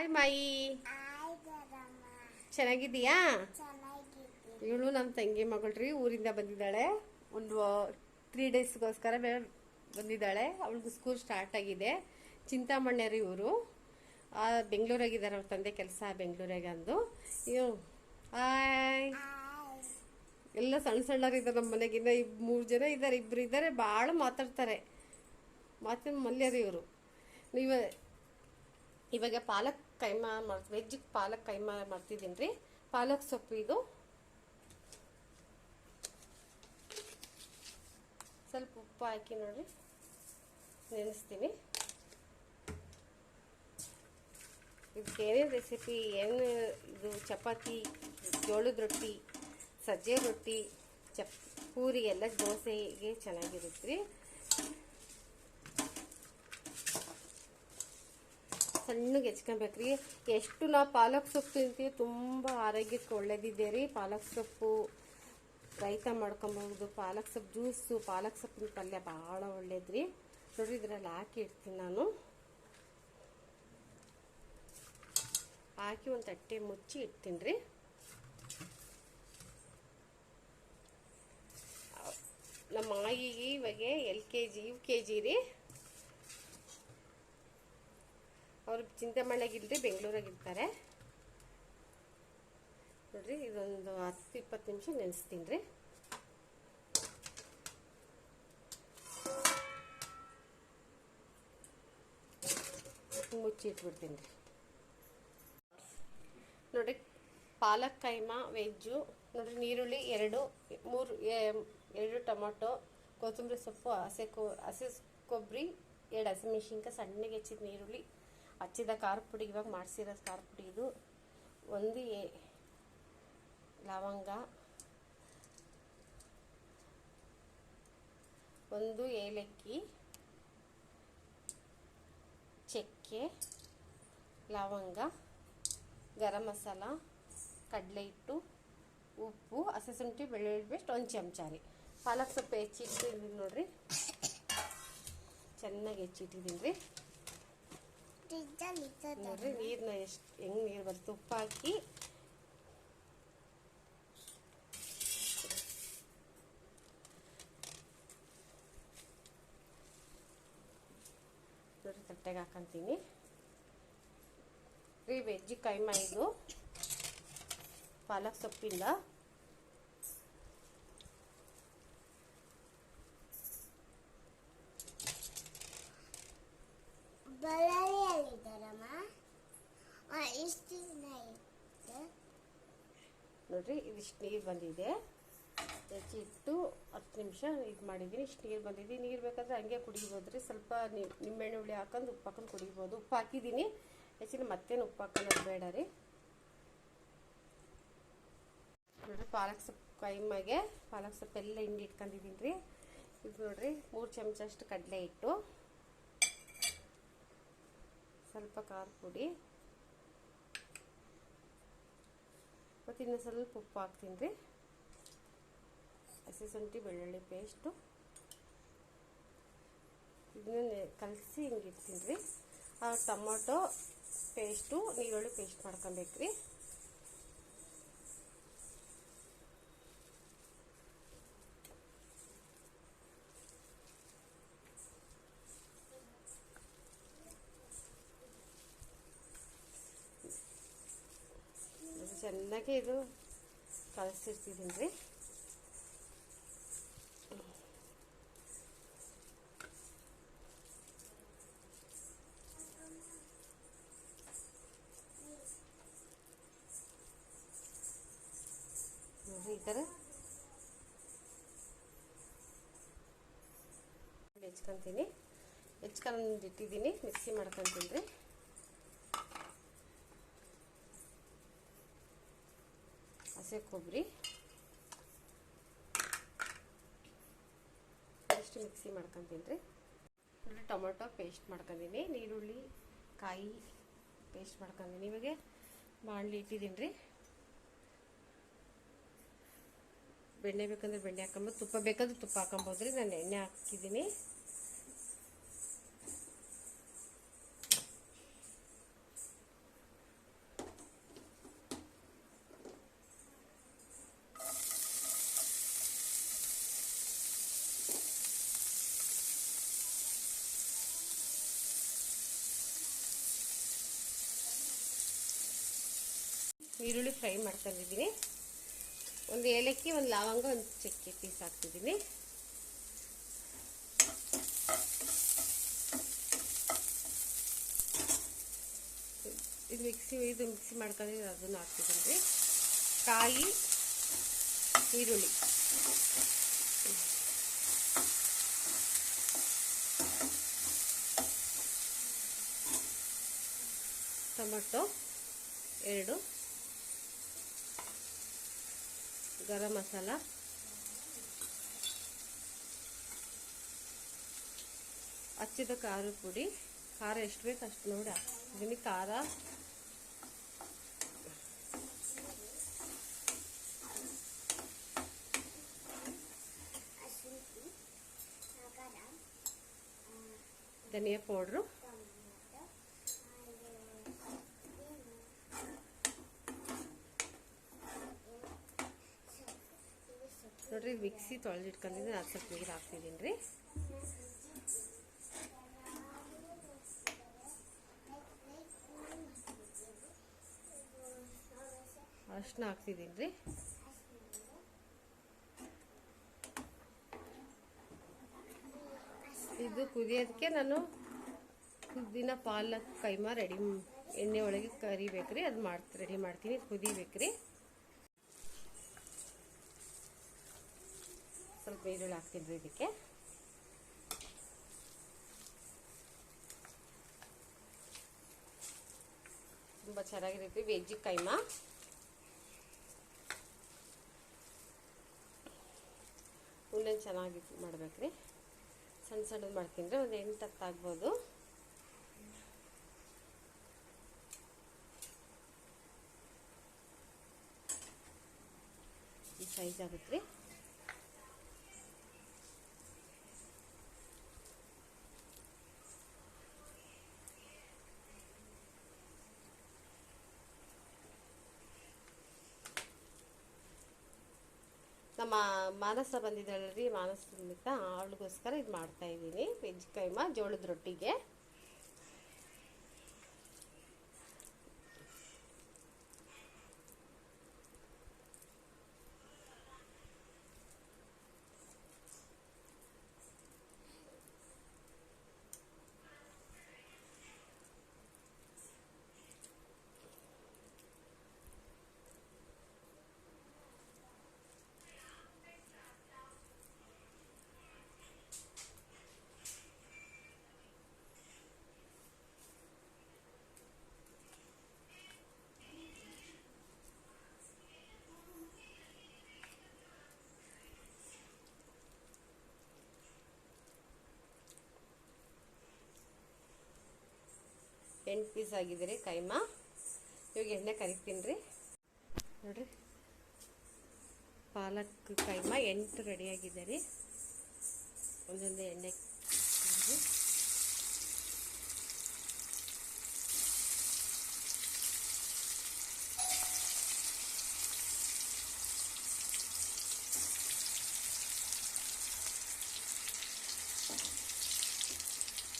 Hi ಮಾಯಿ ಚೆನ್ನಾಗಿದ್ದೀಯಾ? ಇವಳು ನಮ್ಮ ತಂಗಿ ಮಗಳ್ರಿ ಊರಿಂದ ಬಂದಿದ್ದಾಳೆ. ಒಂದು ತ್ರೀ ಡೇಸ್ಗೋಸ್ಕರ ಬಂದಿದ್ದಾಳೆ. ಅವಳಿಗೆ ಸ್ಕೂಲ್ ಸ್ಟಾರ್ಟ್ ಆಗಿದೆ. ಚಿಂತಾಮಣ್ಯರು ಇವರು. ಬೆಂಗಳೂರಾಗಿದ್ದಾರೆ ಅವ್ರ ತಂದೆ ಕೆಲಸ ಬೆಂಗಳೂರಾಗ ಅಂದು. Yo hi. ಎಲ್ಲ ಸಣ್ಣ ಸಣ್ಣವರಿದ್ದಾರೆ ನಮ್ಮ ಮನೆಗಿಂತ. ಇಬ್ ಮೂರು ಜನ ಇದ್ದಾರೆ ಇಬ್ಬರು ಇದ್ದಾರೆ ಭಾಳ ಮಾತಾಡ್ತಾರೆ. ಮಾತಿನ ಮಲ್ಯರು ಇವರು. ನೀವು ಇವಾಗ ಪಾಲಕ್ ಕೈಮಾ ಮಾಡ್ ವೆಜ್ ಪಾಲಕ್ ಕೈಮಾ ಮಾಡ್ತಿದ್ದೀನಿ ರೀ. ಪಾಲಕ್ ಸೊಪ್ಪು ಇದು. ಸ್ವಲ್ಪ ಉಪ್ಪು ಹಾಕಿ ನೋಡ್ರಿ. ನೆನೆಸ್ತೀನಿ ಇದಕ್ಕೆ ಏನೇನು ರೆಸಿಪಿ ಏನು ಇದು ಚಪಾತಿ, ಜೋಳದ ರೊಟ್ಟಿ, ಸಜ್ಜೆ ರೊಟ್ಟಿ, ಚಪ್, ಪೂರಿ ಎಲ್ಲ ದೋಸೆಗೆ ಚೆನ್ನಾಗಿರುತ್ತೆ ರೀ. ಸಣ್ಣಗೆ ಹೆಚ್ಕೊಬೇಕ್ರಿ. ಎಷ್ಟು ನಾವು ಪಾಲಕ್ ಸೊಪ್ಪು ತಿಂತೀವಿ, ತುಂಬ ಆರೋಗ್ಯಕ್ಕೆ ಒಳ್ಳೇದಿದೆ ರೀ. ಪಾಲಕ್ ಸೊಪ್ಪು ರೈತ ಮಾಡ್ಕೊಬಹುದು. ಪಾಲಕ್ ಸೊಪ್ಪು ಜ್ಯೂಸು, ಪಾಲಕ್ ಸೊಪ್ಪಿನ ಪಲ್ಯ ಭಾಳ ಒಳ್ಳೇದ್ರಿ ನೋಡ್ರಿ ಇದ್ರಲ್ಲಿ ಹಾಕಿ ಇಡ್ತೀನಿ ನಾನು. ಹಾಕಿ ಒಂದು ತಟ್ಟೆ ಮುಚ್ಚಿ ಇಡ್ತೀನಿ ರೀ. ನಮ್ಮ ಆಯಿಗೆ ಇವಾಗ L K G, U K G ರೀ. ಅವ್ರು ಚಿಂತಾಮಣಿಯಾಗಿಲ್ರಿ ಬೆಂಗಳೂರಾಗಿರ್ತಾರೆ ನೋಡಿರಿ, ಇದೊಂದು ಹತ್ತು, ಇಪ್ಪತ್ತು ನಿಮಿಷ ನೆನೆಸ್ತೀನಿ ರೀ. ಮುಚ್ಚಿಟ್ಬಿಡ್ತೀನಿ ರೀ. ನೋಡ್ರಿ, ಪಾಲಕ್, ಕೈಮಾ, ವೆಜ್ಜು, ನೋಡಿರಿ ನೀರುಳ್ಳಿ ಎರಡು, ಮೂರು ಎರಡು ಟೊಮೊಟೊ, ಕೊತ್ತಂಬರಿ ಸೊಪ್ಪು, ಹಸೆ ಕೊ, ಹಸಿ ಕೊಬ್ಬರಿ, ಎರಡು ಹಸಿಮೆಣ್ಸಿನ್ಕಾಯಿ, ಸಣ್ಣಗೆ ಹೆಚ್ಚಿದ ನೀರುಳ್ಳಿ ಹಚ್ಚಿದ ಖಾರ ಪುಡಿ, ಇವಾಗ ಮಾಡ್ಸಿರೋ ಖಾರ ಪುಡಿ ಇದು. ಒಂದು ಲವಂಗ, ಒಂದು ಏಲಕ್ಕಿ, ಚಕ್ಕೆ, ಲವಂಗ, ಗರಂ ಮಸಾಲ, ಕಡಲೆ ಹಿಟ್ಟು, ಉಪ್ಪು, ಹಸಿ ಶುಂಠಿ, ಬೆಳ್ಳುಳ್ಳಿ ಪೇಸ್ಟ್, ಒಂದು ಚಮಚ ರೀ. ಪಾಲಕ್ ಸೊಪ್ಪು ಹೆಚ್ಚಿಟ್ಟಿದ್ದೀನಿ ನೋಡಿರಿ. ಚೆನ್ನಾಗಿ ಹೆಚ್ಚಿಟ್ಟಿದ್ದೀನಿ ರೀ. ನೋಡ್ರಿ ನೀರನ್ನ ಎಷ್ಟು, ಹೆಂಗ್ ನೀರು ಬಂತು ಉಪ್ಪು ಹಾಕಿ. ನೋಡ್ರಿ, ತಟ್ಟೆಗೆ ಹಾಕೊಂತೀನಿ. ರೀ ವೆಜ್ ಕೈಮಾ ಇದು ಪಾಲಕ್ ಸೊಪ್ಪಿಂದ ಇದಿಷ್ಟು ನೀರು ಬಂದಿದೆ. ಹೆಚ್ಚಿಟ್ಟು ಹತ್ತು ನಿಮಿಷ ಇದು ಮಾಡಿದ್ದೀನಿ. ಇಷ್ಟು ನೀರು ಬಂದಿದೆ. ನೀರು ಬೇಕಾದ್ರೆ ಹಂಗೆ ಕುಡಿಬೋದು ಸ್ವಲ್ಪ ನಿ- ನಿಂಬೆಹಣ್ಣು ಹುಳಿ ಹಾಕೊಂಡು ಉಪ್ಪು ಹಾಕೊಂಡು ಕುಡಿಬೋದು. ಉಪ್ಪು ಹಾಕಿದ್ದೀನಿ. ಹೆಚ್ಚಿನ ಮತ್ತೇನು ಉಪ್ಪು ಹಾಕೊಳ್ಳೋದು ಬೇಡ ರೀ. ನೋಡಿರಿ, ಪಾಲಕ್ ಸೊಪ್ಪು ಕೈಮಾಗೆ ಪಾಲಕ್ ಸೊಪ್ಪು ಎಲ್ಲ ಹಿಂಡಿ ಇಟ್ಕೊಂಡಿದ್ದೀನಿ ರೀ. ಇದು ನೋಡಿರಿ, ಮೂರು ಚಮಚ ಅಷ್ಟು ಕಡಲೆ ಹಿಟ್ಟು. ಸ್ವಲ್ಪ ಖಾರ ಪುಡಿ. ಮತ್ತು ಇನ್ನು ಸ್ವಲ್ಪ ಉಪ್ಪು ಹಾಕ್ತೀನಿ ರೀ. ಹಸಿ ಶುಂಠಿ, ಬೆಳ್ಳುಳ್ಳಿ ಪೇಸ್ಟು ಇದನ್ನ ಕಲಸಿ ಹಿಂಗೆ ಇಡ್ತೀನಿ ರೀ. ಆ ಟೊಮೊಟೊ ಪೇಸ್ಟು ನೀರುಳ್ಳಿ ಪೇಸ್ಟ್ ಮಾಡ್ಕೊಬೇಕು ರೀ ಇದು ಚೆನ್ನಾಗಿ ಇದು ಕಳಿಸಿರ್ತಿದ್ದೀನಿ ರೀ. ಈ ಥರ. ಹೆಚ್ಕೊತೀನಿ ಹೆಚ್ಕೊಂಡು ಇಟ್ಟಿದ್ದೀನಿ ಮಿಕ್ಸಿ ಮಾಡ್ಕೊತೀನಿ ರೀ. ಹಸಿ ಕೊಬ್ಬರಿ ಪೇಸ್ಟ್ ಮಿಕ್ಸಿ ಮಾಡ್ಕೊತೀನಿ ರೀ. ಫುಲ್ ಟೊಮೊಟೊ ಪೇಸ್ಟ್ ಮಾಡ್ಕೊಂಡಿನಿ. ನೀರುಳ್ಳಿ ಕಾಯಿ ಪೇಸ್ಟ್ ಮಾಡ್ಕೊಂಡಿನಿ. ಇವಾಗ ಬಾಣಲಿ ಇಟ್ಟಿದ್ದೀನಿ ರೀ. ಬೆಣ್ಣೆ ಬೇಕಂದ್ರೆ ಬೆಣ್ಣೆ ಹಾಕೊಂಬೋದು ತುಪ್ಪ ಬೇಕಂದ್ರೆ ತುಪ್ಪ ಹಾಕೊಬೋದು ರೀ. ನಾನು ಎಣ್ಣೆ ಹಾಕಿದ್ದೀನಿ ಈರುಳ್ಳಿ ಫ್ರೈ ಮಾಡ್ಕೊಂಡಿದ್ದೀನಿ ಒಂದು ಏಲಕ್ಕಿ, ಒಂದು ಲವಂಗ, ಒಂದು ಚಕ್ಕೆ ಪೀಸ್ ಹಾಕ್ತಿದ್ದೀನಿ. ಇದು ಮಿಕ್ಸಿ ಇದು ಮಿಕ್ಸಿ ಮಾಡ್ಕೊಂಡಿದ್ದು ಅದನ್ನು ಹಾಕ್ತಿದ್ದೀನಿ. ರೀ ಕಾಯಿ, ಈರುಳ್ಳಿ. ಟೊಮೊಟೊ, ಎರಡು. ಗರಂ ಮಸಾಲ ಹಚ್ಚಿದ ಖಾರದ ಪುಡಿ ಖಾರ ಎಷ್ಟು ಬೇಕು ಅಷ್ಟು ನೋಡಿ ಹಾಕ್ತಿದ್ದೀನಿ ಖಾರ ಶುಂಠಿ ಖಾರ ಧನಿಯಾ ಪೌಡ್ರು ಟೊಮೆಟೊ ನೋಡ್ರಿ ಮಿಕ್ಸಿ ತೊಳೆದಿಟ್ಕೊಂಡಿದ್ದೀನಿ, ಅದು ಸ್ವಲ್ಪ ನೀರು ಹಾಕ್ತಿದ್ದೀನಿ ರೀ. ಅಷ್ಟನ್ನ ಹಾಕ್ತಿದ್ದೀನಿ ರೀ. ಇದು ಕುದಿಯೋದಕ್ಕೆ ನಾನು ಕುದ್ದಿನ ಪಾಲಕ್, ಕೈಮಾ ರೆಡಿ ಎಣ್ಣೆ ಒಳಗೆ ಕರಿಬೇಕ್ರಿ, ಅದು ಮಾಡ್ತಿ ರೆಡಿ ಮಾಡ್ತೀನಿ, ಕುದಿಬೇಕ್ರಿ. ಈರುಳ್ಳಿ ಹಾಕ್ತಿದ್ವಿ ಇದಕ್ಕೆ. ತುಂಬ ಚೆನ್ನಾಗಿರುತ್ತೆ ವೆಜ್ ಕೈಮಾ. ಉಂಡೆ ಚೆನ್ನಾಗಿ ಮಾಡ್ಬೇಕ್ರಿ. ಸಣ್ಣ ಸಣ್ಣದು ಮಾಡ್ತೀನಿ ಒಂದು ಎಂಟು ಹತ್ತು ಆಗ್ಬೋದು. ಸೈಜ್ ಆಗುತ್ತೆ ರೀ ನಮ್ಮ ಮಾನಸ ಬಂದಿದ್ದಾಳಲ್ರಿ ಮಾನಸ ಅವಳಿಗೋಸ್ಕರ ಇದು ಮಾಡ್ತಾ ಇದ್ದೀನಿ. ವೆಜ್ ಕೈಮಾ ಜೋಳದ ರೊಟ್ಟಿಗೆ. ಎಂಟು ಪೀಸ್ ಆಗಿದೆ ರೀ ಕೈಮಾ. ಇವಾಗ ಎಣ್ಣೆ ಕರಿತೀನಿ ರೀ. ನೋಡ್ರಿ. ಪಾಲಕ್ ಕೈಮಾ ಎಂಟು ರೆಡಿ ಆಗಿದೆ ರೀ. ಒಂದೊಂದು ಎಣ್ಣೆ.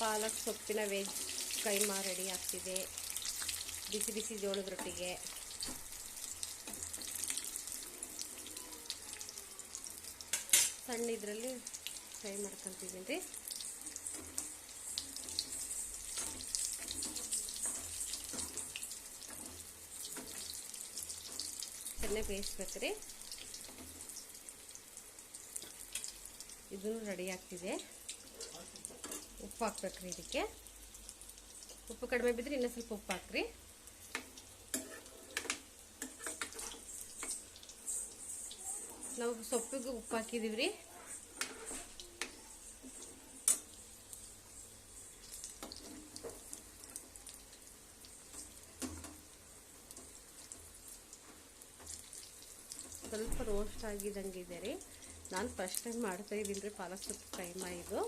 ಪಾಲಕ್ ಸೊಪ್ಪಿನ ವೆಜ್ ಕೈಮಾ ರೆಡಿ ಆಗ್ತಿದೆ. ಬಿಸಿ ಬಿಸಿ ಜೋಳದ ರೊಟ್ಟಿಗೆ ಸಣ್ಣ ಇದರಲ್ಲಿ ಫ್ರೈ ಮಾಡ್ಕೊತಿದ್ದೀನಿ. ರೀ ಚೆನ್ನಾಗಿ ಬೇಯಿಸ್ಬೇಕು ರೀ ಇದನ್ನು ರೆಡಿ ಆಗ್ತಿದೆ. ಉಪ್ಪು ಹಾಕ್ಬೇಕ್ರಿ ಇದಕ್ಕೆ. ಉಪ್ಪು ಕಡಿಮೆ ಬಿದ್ದರೆ ಇನ್ನೂ ಸ್ವಲ್ಪ ಉಪ್ಪು ಹಾಕ್ರಿ. ನಾವು ಸೊಪ್ಪಿಗೆ ಉಪ್ಪು ಹಾಕಿದೀವಿ ರೀ ಸ್ವಲ್ಪ ರೋಸ್ಟ್ ಆಗಿದಂಗಿದೆ ರೀ. ನಾನು ಫಸ್ಟ್ ಟೈಮ್ ಮಾಡ್ತಾ ಇದ್ದೀನಿ ರೀ ಪಾಲಕ್ ಸೊಪ್ಪು ಕೈಮಾ ಇದು.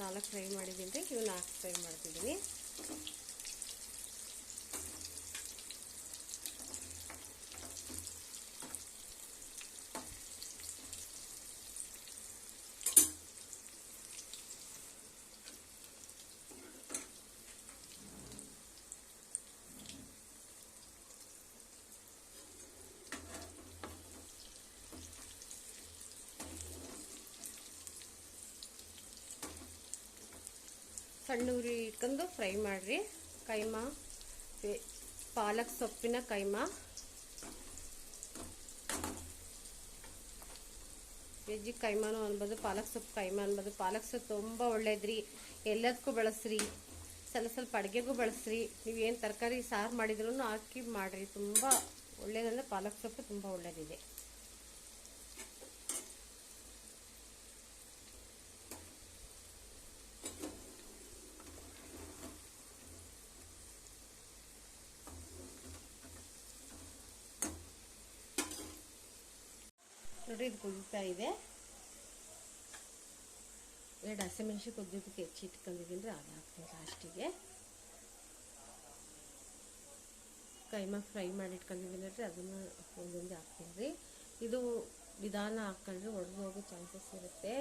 ನಾಲ್ಕು ಫ್ರೈ ಮಾಡಿದ್ದೀನಿ ರೀ ಇವು ನಾಲ್ಕು ಫ್ರೈ ಮಾಡ್ತಿದ್ದೀನಿ. ಸಣ್ಣ ಉರಿ ಇಟ್ಕೊಂಡು ಫ್ರೈ ಮಾಡಿರಿ. ಕೈಮಾ ಪಾಲಕ್ ಸೊಪ್ಪಿನ ಕೈಮಾ. ವೆಜ್ಜಿ ಕೈಮಾನು ಅನ್ಬೋದು, ಪಾಲಕ್ ಸೊಪ್ಪು ಕೈಮಾ ಅನ್ಬೋದು. ಪಾಲಕ್ ಸೊಪ್ಪು ತುಂಬ ಒಳ್ಳೇದ್ರಿ. ಎಲ್ಲದಕ್ಕೂ ಬಳಸ್ರಿ. ಸ್ವಲ್ಪ ಸ್ವಲ್ಪ ಅಡುಗೆಗೂ ಬಳಸ್ರಿ. ನೀವು ಏನು ತರಕಾರಿ, ಸಾರು ಮಾಡಿದ್ರೂ ಹಾಕಿ ಮಾಡಿರಿ. ತುಂಬ ಒಳ್ಳೇದಂದ್ರೆ ಪಾಲಕ್ ಸೊಪ್ಪು ತುಂಬ ಒಳ್ಳೇದಿದೆ. ನೋಡಿ ಇದು ಕುದೀತಾ ಇದೆ. ಎರಡು ಹಸಿಮೆಣಸು ಕುದಿಯೋದಕ್ಕೆ ಹೆಚ್ಚಿ ಇಟ್ಕೊಂಡಿದ್ದೀನಿ ಅದು ಹಾಕ್ತೀನಿ ಲಾಸ್ಟಿಗೆ ಕೈಮಾ ಫ್ರೈ ಮಾಡಿ ಇಟ್ಕೊಂಡಿದ್ದೀನಿ ರೀ ಅದನ್ನು ಒಂದೊಂದೇ ಹಾಕ್ತೀನಿ ರೀ. ಇದು ನಿಧಾನ ಹಾಕ್ಕೊಂಡ್ರೆ ಒಡೆದು ಹೋಗೋ ಚಾನ್ಸಸ್ ಇರುತ್ತೆ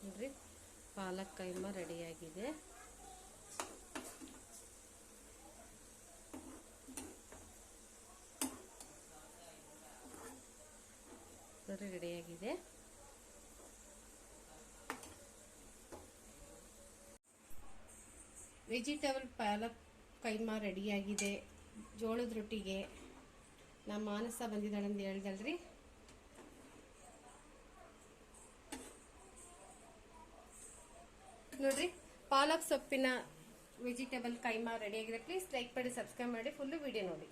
ನೋಡ್ರಿ ಪಾಲಕ್ ಕೈಮ ರೆಡಿಯಾಗಿದೆ. ರೆಡಿಯಾಗಿದೆ. ವೆಜಿಟೇಬಲ್ ಪಾಲಕ್ ಕೈಮಾ ರೆಡಿಯಾಗಿದೆ. ಜೋಳದ ರೊಟ್ಟಿಗೆ. ನಮ್ಮ ಮಾನಸ ಬಂದಿದ್ದಾಳೆ ಅಂತ ಹೇಳ್ದಲ್ರಿ ನೋಡ್ರಿ ಪಾಲಕ್ ಸೊಪ್ಪಿನ ವೆಜಿಟೇಬಲ್ ಕೈಮಾ ರೆಡಿ ಆಗಿದೆ. ಪ್ಲೀಸ್ ಲೈಕ್ ಮಾಡಿ ಸಬ್ಸ್ಕ್ರೈಬ್ ಮಾಡಿ ಫುಲ್ಲು ವಿಡಿಯೋ ನೋಡಿ.